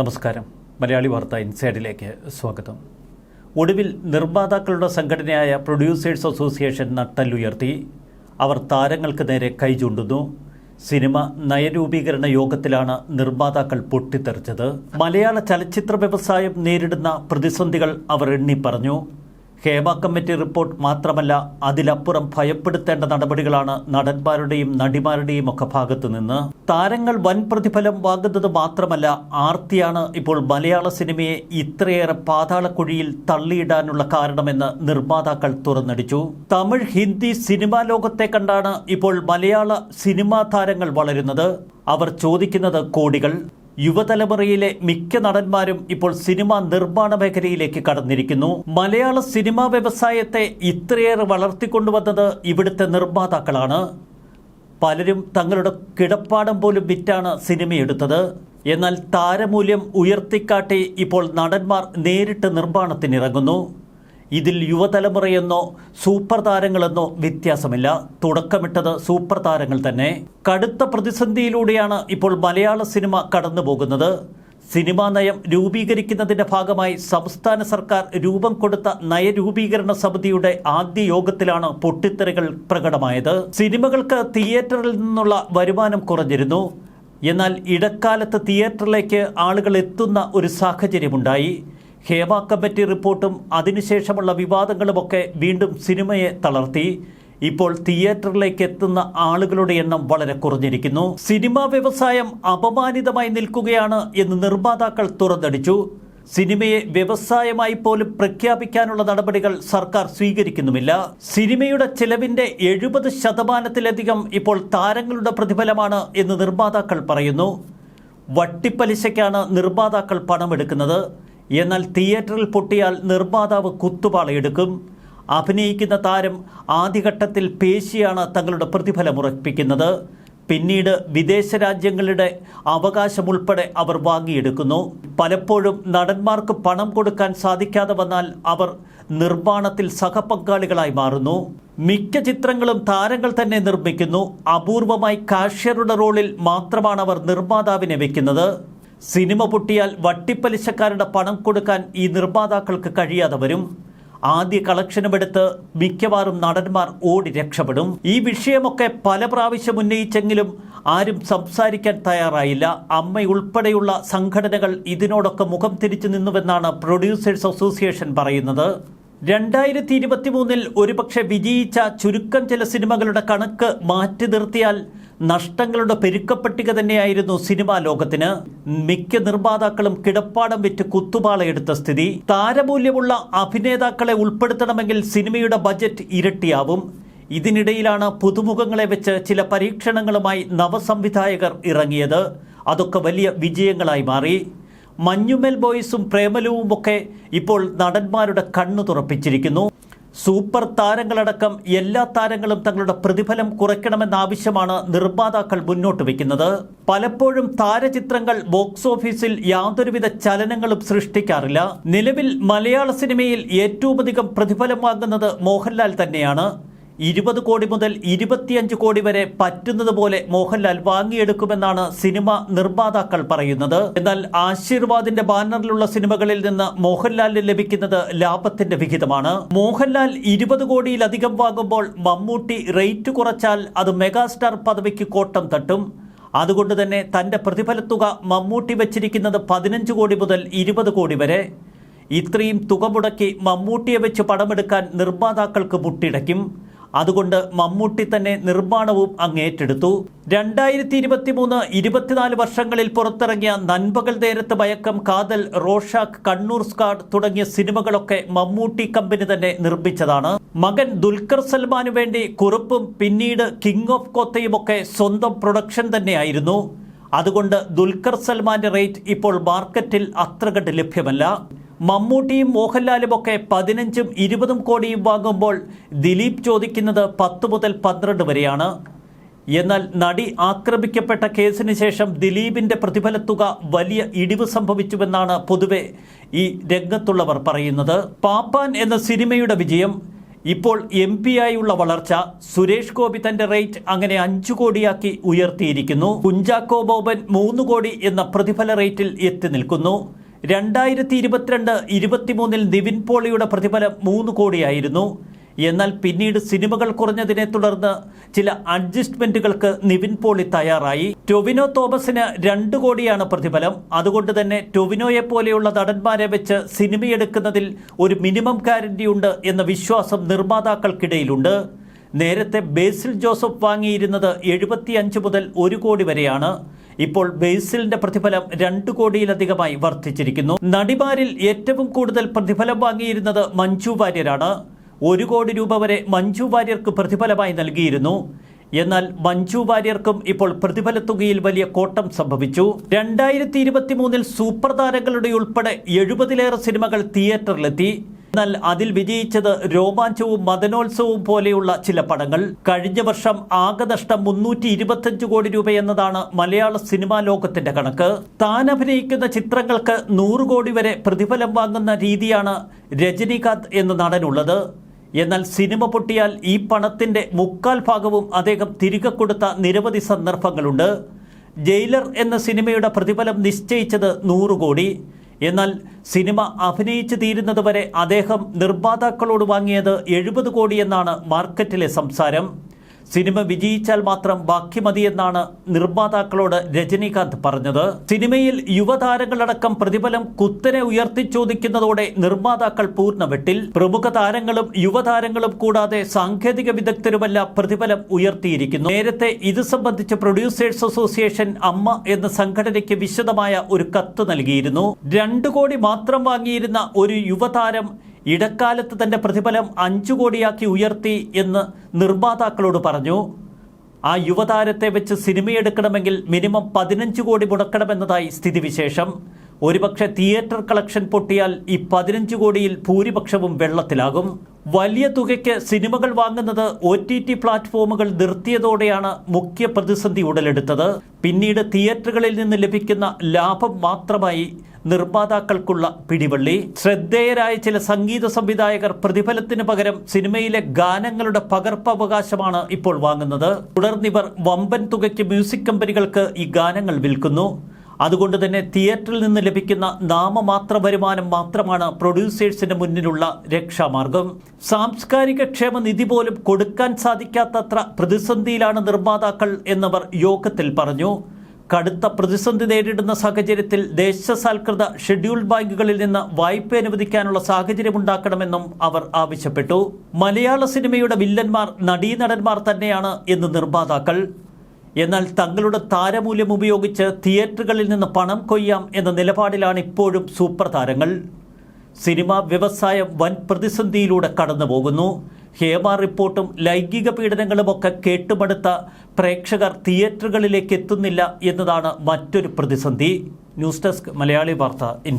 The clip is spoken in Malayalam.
നമസ്കാരം. മലയാളി വാർത്ത ഇൻസൈഡിലേക്ക് സ്വാഗതം. ഒടുവിൽ നിർമ്മാതാക്കളുടെ സംഘടനയായ പ്രൊഡ്യൂസേഴ്സ് അസോസിയേഷൻ നട്ടല്ലുയർത്തി. അവർ താരങ്ങൾക്ക് നേരെ കൈചൂണ്ടുന്നു സിനിമ നയരൂപീകരണ യോഗത്തിലാണ് നിർമ്മാതാക്കൾ പൊട്ടിത്തെറിച്ചത്. മലയാള ചലച്ചിത്ര വ്യവസായം നേരിടുന്ന പ്രതിസന്ധികൾ അവർ എണ്ണി പറഞ്ഞു ഹേമ കമ്മിറ്റി റിപ്പോർട്ട് മാത്രമല്ല അതിലപ്പുറം ഭയപ്പെടുത്തേണ്ട നടപടികളാണ് നടന്മാരുടെയും നടിമാരുടെയും ഒക്കെ ഭാഗത്തു നിന്ന്. താരങ്ങൾ വൻ പ്രതിഫലം വാങ്ങുന്നത് മാത്രമല്ല ആർത്തിയാണ് ഇപ്പോൾ മലയാള സിനിമയെ ഇത്രയേറെ പാതാളക്കുഴിയിൽ തള്ളിയിടാനുള്ള കാരണമെന്ന് നിർമ്മാതാക്കൾ തുറന്നടിച്ചു. തമിഴ് ഹിന്ദി സിനിമാ ലോകത്തെ കണ്ടാണ് ഇപ്പോൾ മലയാള സിനിമാ താരങ്ങൾ വളരുന്നത്. അവർ ചോദിക്കുന്നത് കോടികൾ. യുവതലമുറയിലെ മിക്ക നടന്മാരും ഇപ്പോൾ സിനിമാ നിർമ്മാണ മേഖലയിലേക്ക് കടന്നിരിക്കുന്നു. മലയാള സിനിമാ വ്യവസായത്തെ ഇത്രയേറെ വളർത്തിക്കൊണ്ടുവന്നത് ഇവിടുത്തെ നിർമ്മാതാക്കളാണ്. പലരും തങ്ങളുടെ കിടപ്പാടം പോലും വിറ്റാണ് സിനിമയെടുത്തത്. എന്നാൽ താരമൂല്യം ഉയർത്തിക്കാട്ടി ഇപ്പോൾ നടന്മാർ നേരിട്ട് നിർമ്മാണത്തിനിറങ്ങുന്നു. ഇതിൽ യുവതലമുറയെന്നോ സൂപ്പർ താരങ്ങളെന്നോ വ്യത്യാസമില്ല. തുടക്കമിട്ടത് സൂപ്പർ താരങ്ങൾ തന്നെ. കടുത്ത പ്രതിസന്ധിയിലൂടെയാണ് ഇപ്പോൾ മലയാള സിനിമ കടന്നു സിനിമാ നയം രൂപീകരിക്കുന്നതിന്റെ ഭാഗമായി സംസ്ഥാന സർക്കാർ രൂപം കൊടുത്ത നയരൂപീകരണ സമിതിയുടെ ആദ്യ യോഗത്തിലാണ് പൊട്ടിത്തെറികൾ പ്രകടമായത്. സിനിമകൾക്ക് തിയേറ്ററിൽ നിന്നുള്ള വരുമാനം കുറഞ്ഞിരുന്നു. എന്നാൽ ഇടക്കാലത്ത് തിയേറ്ററിലേക്ക് ആളുകൾ എത്തുന്ന ഒരു സാഹചര്യമുണ്ടായി. ഹേമ കമ്മിറ്റി റിപ്പോർട്ടും അതിനുശേഷമുള്ള വിവാദങ്ങളുമൊക്കെ വീണ്ടും സിനിമയെ തളർത്തി. ഇപ്പോൾ തിയേറ്ററിലേക്ക് എത്തുന്ന ആളുകളുടെ എണ്ണം വളരെ കുറഞ്ഞിരിക്കുന്നു. സിനിമാ വ്യവസായം അപമാനിതമായി നിൽക്കുകയാണ് എന്ന് നിർമ്മാതാക്കൾ തുറന്നടിച്ചു. സിനിമയെ വ്യവസായമായി പോലും പ്രഖ്യാപിക്കാനുള്ള നടപടികൾ സർക്കാർ സ്വീകരിക്കുന്നുമില്ല. സിനിമയുടെ ചെലവിന്റെ എഴുപത് ശതമാനത്തിലധികം ഇപ്പോൾ താരങ്ങളുടെ പ്രതിഫലമാണ് എന്ന് നിർമ്മാതാക്കൾ പറയുന്നു. വട്ടിപ്പലിശയ്ക്കാണ് നിർമ്മാതാക്കൾ പണമെടുക്കുന്നത്. എന്നാൽ തിയേറ്ററിൽ പൊട്ടിയാൽ നിർമ്മാതാവ് കുത്തുപാളയെടുക്കും. അഭിനയിക്കുന്ന താരം ആദ്യഘട്ടത്തിൽ പേശിയാണ് തങ്ങളുടെ പ്രതിഫലം ഉറപ്പിക്കുന്നത്. പിന്നീട് വിദേശ രാജ്യങ്ങളുടെ അവകാശമുൾപ്പെടെ അവർ വാങ്ങിയെടുക്കുന്നു. പലപ്പോഴും നടന്മാർക്ക് പണം കൊടുക്കാൻ സാധിക്കാതെ വന്നാൽ അവർ നിർമ്മാണത്തിൽ സഹപങ്കാളികളായി മാറുന്നു. മിക്ക ചിത്രങ്ങളും താരങ്ങൾ തന്നെ നിർമ്മിക്കുന്നു. അപൂർവമായി കാഷ്യറുടെ റോളിൽ മാത്രമാണ് അവർ നിർമ്മാതാവിനെ വെക്കുന്നത്. സിനിമ പൊട്ടിയാൽ വട്ടിപ്പലിശക്കാരുടെ പണം കൊടുക്കാൻ ഈ നിർമ്മാതാക്കൾക്ക് കഴിയാതെ വരും. ആദ്യ കളക്ഷനുമെടുത്ത് മിക്കവാറും നടന്മാർ ഓടി രക്ഷപ്പെടും. ഈ വിഷയമൊക്കെ പല പ്രാവശ്യം ഉന്നയിച്ചെങ്കിലും ആരും സംസാരിക്കാൻ തയ്യാറായില്ല. അമ്മ ഉൾപ്പെടെയുള്ള സംഘടനകൾ ഇതിനോടൊക്കെ മുഖം തിരിച്ചു നിന്നുവെന്നാണ് പ്രൊഡ്യൂസേഴ്സ് അസോസിയേഷൻ പറയുന്നത്. രണ്ടായിരത്തി ഇരുപത്തി മൂന്നിൽ ഒരുപക്ഷെ വിജയിച്ച ചുരുക്കം ചില സിനിമകളുടെ കണക്ക് മാറ്റി നിർത്തിയാൽ നഷ്ടങ്ങളുടെ പെരുക്കപ്പട്ടിക തന്നെയായിരുന്നു സിനിമാ ലോകത്തിന്. മിക്ക നിർമ്മാതാക്കളും കിടപ്പാടം വിറ്റ് കുത്തുപാളയെടുത്ത സ്ഥിതി. താരമൂല്യമുള്ള അഭിനേതാക്കളെ ഉൾപ്പെടുത്തണമെങ്കിൽ സിനിമയുടെ ബജറ്റ് ഇരട്ടിയാവും. ഇതിനിടയിലാണ് പുതുമുഖങ്ങളെ വെച്ച് ചില പരീക്ഷണങ്ങളുമായി നവസംവിധായകർ ഇറങ്ങിയത്. അതൊക്കെ വലിയ വിജയങ്ങളായി മാറി. മഞ്ഞുമൽ ബോയ്സും പ്രേമലുവും ഒക്കെ ഇപ്പോൾ നടന്മാരുടെ കണ്ണു തുറപ്പിച്ചിരിക്കുന്നു. സൂപ്പർ താരങ്ങളടക്കം എല്ലാ താരങ്ങളും തങ്ങളുടെ പ്രതിഫലം കുറയ്ക്കണമെന്ന ആവശ്യമാണ് നിർമ്മാതാക്കൾ മുന്നോട്ട് വയ്ക്കുന്നത്. പലപ്പോഴും താരചിത്രങ്ങൾ ബോക്സ് ഓഫീസിൽ യാതൊരുവിധ ചലനങ്ങളും സൃഷ്ടിക്കാറില്ല. നിലവിൽ മലയാള സിനിമയിൽ ഏറ്റവുമധികം പ്രതിഫലം വാങ്ങുന്നത് മോഹൻലാൽ തന്നെയാണ്. ഇരുപത് കോടി മുതൽ ഇരുപത്തിയഞ്ച് കോടി വരെ പറ്റുന്നത് പോലെ മോഹൻലാൽ വാങ്ങിയെടുക്കുമെന്നാണ് സിനിമ നിർമ്മാതാക്കൾ പറയുന്നത്. എന്നാൽ ആശീർവാദിന്റെ ബാനറിലുള്ള സിനിമകളിൽ നിന്ന് മോഹൻലാലിന് ലഭിക്കുന്നത് ലാഭത്തിന്റെ വിഹിതമാണ്. മോഹൻലാൽ ഇരുപത് കോടിയിലധികം വാങ്ങുമ്പോൾ മമ്മൂട്ടി റേറ്റ് കുറച്ചാൽ അത് മെഗാസ്റ്റാർ പദവിക്ക് കോട്ടം തട്ടും. അതുകൊണ്ട് തന്നെ തന്റെ പ്രതിഫലത്തുക മമ്മൂട്ടി വെച്ചിരിക്കുന്നത് പതിനഞ്ച് കോടി മുതൽ ഇരുപത് കോടി വരെ. ഇത്രയും തുക മുടക്കി മമ്മൂട്ടിയെ വെച്ച് പടമെടുക്കാൻ നിർമ്മാതാക്കൾക്ക് മുട്ടിടയ്ക്കും. അതുകൊണ്ട് മമ്മൂട്ടി തന്നെ നിർമ്മാണവും അങ്ങേറ്റെടുത്തു രണ്ടായിരത്തി ഇരുപത്തി മൂന്ന് ഇരുപത്തിനാല് വർഷങ്ങളിൽ പുറത്തിറങ്ങിയ നൻപകൽ നേരത്ത് മയക്കം കാതൽ റോഷാക്ക് കണ്ണൂർ സ്കാഡ് തുടങ്ങിയ സിനിമകളൊക്കെ മമ്മൂട്ടി കമ്പനി തന്നെ നിർമ്മിച്ചതാണ്. മകൻ ദുൽഖർ സൽമാനു വേണ്ടി കുറുപ്പും പിന്നീട് കിങ് ഓഫ് കോത്തയും ഒക്കെ സ്വന്തം പ്രൊഡക്ഷൻ തന്നെയായിരുന്നു. അതുകൊണ്ട് ദുൽഖർ സൽമാന്റെ റേറ്റ് ഇപ്പോൾ മാർക്കറ്റിൽ അത്ര കണ്ട് ലഭ്യമല്ല. മമ്മൂട്ടിയും മോഹൻലാലും ഒക്കെ പതിനഞ്ചും ഇരുപതും കോടിയും വാങ്ങുമ്പോൾ ദിലീപ് ചോദിക്കുന്നത് പത്ത് മുതൽ പന്ത്രണ്ട് വരെയാണ്. എന്നാൽ നടി ആക്രമിക്കപ്പെട്ട കേസിന് ശേഷം ദിലീപിന്റെ പ്രതിഫലത്തുക വലിയ ഇടിവ് സംഭവിച്ചുവെന്നാണ് പൊതുവെ ഈ രംഗത്തുള്ളവർ പറയുന്നത്. പാപ്പാൻ എന്ന സിനിമയുടെ വിജയം ഇപ്പോൾ എം ആയുള്ള വളർച്ച സുരേഷ് ഗോപി തന്റെ റേറ്റ് അങ്ങനെ അഞ്ചു കോടിയാക്കി ഉയർത്തിയിരിക്കുന്നു. കുഞ്ചാക്കോ ബോബൻ മൂന്ന് കോടി എന്ന പ്രതിഫല റേറ്റിൽ എത്തി നിൽക്കുന്നു. രണ്ടായിരത്തി ഇരുപത്തിരണ്ട് ഇരുപത്തിമൂന്നിൽ നിവിൻ പോളിയുടെ പ്രതിഫലം മൂന്ന് കോടിയായിരുന്നു. എന്നാൽ പിന്നീട് സിനിമകൾ കുറഞ്ഞതിനെ തുടർന്ന് ചില അഡ്ജസ്റ്റ്മെന്റുകൾക്ക് നിവിൻ പോളി തയ്യാറായി. ടൊവിനോ തോമസിന് രണ്ട് കോടിയാണ് പ്രതിഫലം. അതുകൊണ്ട് തന്നെ ടൊവിനോയെ പോലെയുള്ള നടന്മാരെ വെച്ച് സിനിമയെടുക്കുന്നതിൽ ഒരു മിനിമം ഗ്യാരണ്ടി ഉണ്ട് എന്ന വിശ്വാസം നിർമ്മാതാക്കൾക്കിടയിലുണ്ട്. നേരത്തെ ബേസിൽ ജോസഫ് വാങ്ങിയിരുന്നത് എഴുപത്തിയഞ്ച് മുതൽ ഒരു കോടി വരെയാണ്. ഇപ്പോൾ ബേസിലിന്റെ പ്രതിഫലം രണ്ട് കോടിയിലധികമായി വർദ്ധിച്ചിരിക്കുന്നു. നടിമാരിൽ ഏറ്റവും കൂടുതൽ പ്രതിഫലം വാങ്ങിയിരുന്നത് മഞ്ജു വാര്യരാണ്. ഒരു കോടി രൂപ വരെ മഞ്ജു വാര്യർക്ക് പ്രതിഫലമായി നൽകിയിരുന്നു. എന്നാൽ മഞ്ജു വാര്യർക്കും ഇപ്പോൾ പ്രതിഫല തുകയിൽ വലിയ കോട്ടം സംഭവിച്ചു. രണ്ടായിരത്തി ഇരുപത്തി മൂന്നിൽ സൂപ്പർ താരങ്ങളുടെ ഉൾപ്പെടെ എഴുപതിലേറെ സിനിമകൾ തിയേറ്ററിലെത്തി. എന്നാൽ അതിൽ വിജയിച്ചത് രോമാഞ്ചവും മദനോത്സവവും പോലെയുള്ള ചില പടങ്ങൾ. കഴിഞ്ഞ വർഷം ആകെ നഷ്ടം മുന്നൂറ്റി ഇരുപത്തഞ്ച് കോടി രൂപയെന്നതാണ് മലയാള സിനിമാ ലോകത്തിന്റെ കണക്ക്. താൻ അഭിനയിക്കുന്ന ചിത്രങ്ങൾക്ക് നൂറ് കോടി വരെ പ്രതിഫലം വാങ്ങുന്ന രീതിയാണ് രജനീകാന്ത് എന്ന നടനുള്ളത്. എന്നാൽ സിനിമ പൊട്ടിയാൽ ഈ പണത്തിന്റെ മുക്കാൽ ഭാഗവും അദ്ദേഹം തിരികെ കൊടുത്ത നിരവധി സന്ദർഭങ്ങളുണ്ട്. ജയിലർ എന്ന സിനിമയുടെ പ്രതിഫലം നിശ്ചയിച്ചത് നൂറ് കോടി. എന്നാൽ സിനിമ അഭിനയിച്ചു തീരുന്നതുവരെ അദ്ദേഹം നിർമ്മാതാക്കളോട് വാങ്ങിയത് എഴുപത് കോടിയെന്നാണ് മാർക്കറ്റിലെ സംസാരം. സിനിമ വിജയിച്ചാൽ മാത്രം ബാക്കി മതിയെന്നാണ് നിർമ്മാതാക്കളോട് രജനീകാന്ത് പറഞ്ഞത്. സിനിമയിൽ യുവതാരങ്ങളടക്കം പ്രതിഫലം കുത്തനെ ഉയർത്തിച്ചോദിക്കുന്നതോടെ നിർമ്മാതാക്കൾ പൂർണവെട്ടിൽ. പ്രമുഖ താരങ്ങളും യുവതാരങ്ങളും കൂടാതെ സാങ്കേതിക വിദഗ്ധരുമല്ല പ്രതിഫലം ഉയർത്തിയിരിക്കുന്നു. നേരത്തെ ഇത് സംബന്ധിച്ച് പ്രൊഡ്യൂസേഴ്സ് അസോസിയേഷൻ അമ്മ എന്ന സംഘടനയ്ക്ക് വിശദമായ ഒരു കത്ത് നൽകിയിരുന്നു. രണ്ടു കോടി മാത്രം വാങ്ങിയിരുന്ന ഒരു യുവതാരം ഇടക്കാലത്ത് തന്റെ പ്രതിഫലം അഞ്ചു കോടിയാക്കി ഉയർത്തി എന്ന് നിർമ്മാതാക്കളോട് പറഞ്ഞു. ആ യുവതാരത്തെ വെച്ച് സിനിമയെടുക്കണമെങ്കിൽ മിനിമം പതിനഞ്ച് കോടി മുടക്കണമെന്നതായി സ്ഥിതിവിശേഷം. ഒരുപക്ഷെ തിയേറ്റർ കളക്ഷൻ പൊട്ടിയാൽ ഈ പതിനഞ്ച് കോടിയിൽ ഭൂരിപക്ഷവും വെള്ളത്തിലാകും. വലിയ തുകയ്ക്ക് സിനിമകൾ വാങ്ങുന്നത് ഒ ടി ടി പ്ലാറ്റ്ഫോമുകൾ നിർത്തിയതോടെയാണ് മുഖ്യ പ്രതിസന്ധി ഉടലെടുത്തത്. പിന്നീട് തിയേറ്ററുകളിൽ നിന്ന് ലഭിക്കുന്ന ലാഭം മാത്രമായി നിർമ്മാതാക്കൾക്കുള്ള പിടിവള്ളി. ശ്രദ്ധേയരായ ചില സംഗീത സംവിധായകർ പ്രതിഫലത്തിന് പകരം സിനിമയിലെ ഗാനങ്ങളുടെ പകർപ്പവകാശമാണ് ഇപ്പോൾ വാങ്ങുന്നത്. തുടർന്നിവർ വമ്പൻ തുകയ്ക്ക് മ്യൂസിക് കമ്പനികൾക്ക് ഈ ഗാനങ്ങൾ വിൽക്കുന്നു. അതുകൊണ്ട് തന്നെ തിയേറ്ററിൽ നിന്ന് ലഭിക്കുന്ന നാമമാത്ര വരുമാനം മാത്രമാണ് പ്രൊഡ്യൂസേഴ്സിന് മുന്നിലുള്ള രക്ഷാമാർഗം. സാംസ്കാരിക ക്ഷേമ നിധി പോലും കൊടുക്കാൻ സാധിക്കാത്തത്ര പ്രതിസന്ധിയിലാണ് നിർമ്മാതാക്കൾ എന്നവർ യോഗത്തിൽ പറഞ്ഞു. കടുത്ത പ്രതിസന്ധി നേരിടുന്ന സാഹചര്യത്തിൽ ദേശസാൽകൃത ഷെഡ്യൂൾഡ് ബാങ്കുകളിൽ നിന്ന് വായ്പ അനുവദിക്കാനുള്ള സാഹചര്യമുണ്ടാക്കണമെന്നും അവർ ആവശ്യപ്പെട്ടു. മലയാള സിനിമയുടെ വില്ലന്മാർ നടീനടന്മാർ തന്നെയാണ് എന്ന് നിർമ്മാതാക്കൾ. എന്നാൽ തങ്ങളുടെ താരമൂല്യം ഉപയോഗിച്ച് തിയേറ്ററുകളിൽ നിന്ന് പണം കൊയ്യാം എന്ന നിലപാടിലാണ് ഇപ്പോഴും സൂപ്പർ താരങ്ങൾ. സിനിമാ വ്യവസായം വൻ പ്രതിസന്ധിയിലൂടെ കടന്നു പോകുന്നു ഹേമ റിപ്പോർട്ടും ലൈംഗിക പീഡനങ്ങളുമൊക്കെ കേട്ടുമടുത്ത പ്രേക്ഷകർ തിയേറ്ററുകളിലേക്ക് എത്തുന്നില്ല എന്നതാണ് മറ്റൊരു പ്രതിസന്ധി. ന്യൂസ് ഡെസ്ക് മലയാളി വാർത്ത ഇൻ